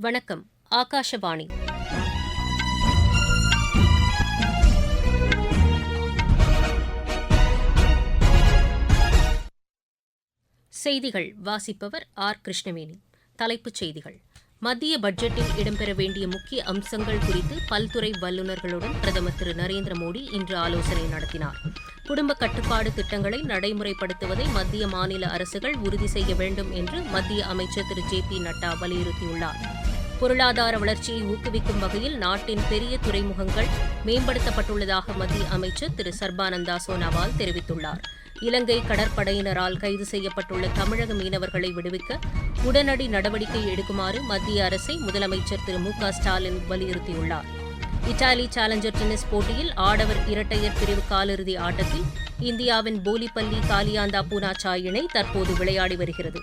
வணக்கம் ஆகாஷவாணி. செய்திகள் வாசிப்பவர் ஆர். கிருஷ்ணவேணி. தலைப்புச் செய்திகள். மத்திய பட்ஜெட்டில் இடம்பெற வேண்டிய முக்கிய அம்சங்கள் குறித்து பல்துறை வல்லுநர்களுடன் பிரதமர் திரு. நரேந்திர மோடி இன்று ஆலோசனை நடத்தினார். குடும்ப கட்டுப்பாடு திட்டங்களை நடைமுறைப்படுத்துவதை மத்திய மாநில அரசுகள் உறுதி செய்ய வேண்டும் என்று மத்திய அமைச்சர் திரு. ஜே. பி. நட்டா வலியுறுத்தியுள்ளார். பொருளாதார வளர்ச்சியை ஊக்குவிக்கும் வகையில் நாட்டின் பெரிய துறைமுகங்கள் மேம்படுத்தப்பட்டுள்ளதாக மத்திய அமைச்சர் திரு. சர்பானந்தா சோனாவால் தெரிவித்துள்ளார். இலங்கை கடற்படையினரால் கைது செய்யப்பட்டுள்ள தமிழக மீனவர்களை விடுவிக்க உடனடி நடவடிக்கை எடுக்குமாறு மத்திய அரசை முதலமைச்சர் திரு மு க ஸ்டாலின் வலியுறுத்தியுள்ளார். இத்தாலி சேலஞ்சர் டென்னிஸ் போட்டியில் ஆடவர் இரட்டையர் பிரிவு காலிறுதி ஆட்டத்தில் இந்தியாவின் போலிப்பள்ளி காலியாந்தா பூனாச்சா இணை தற்போது விளையாடி வருகிறது.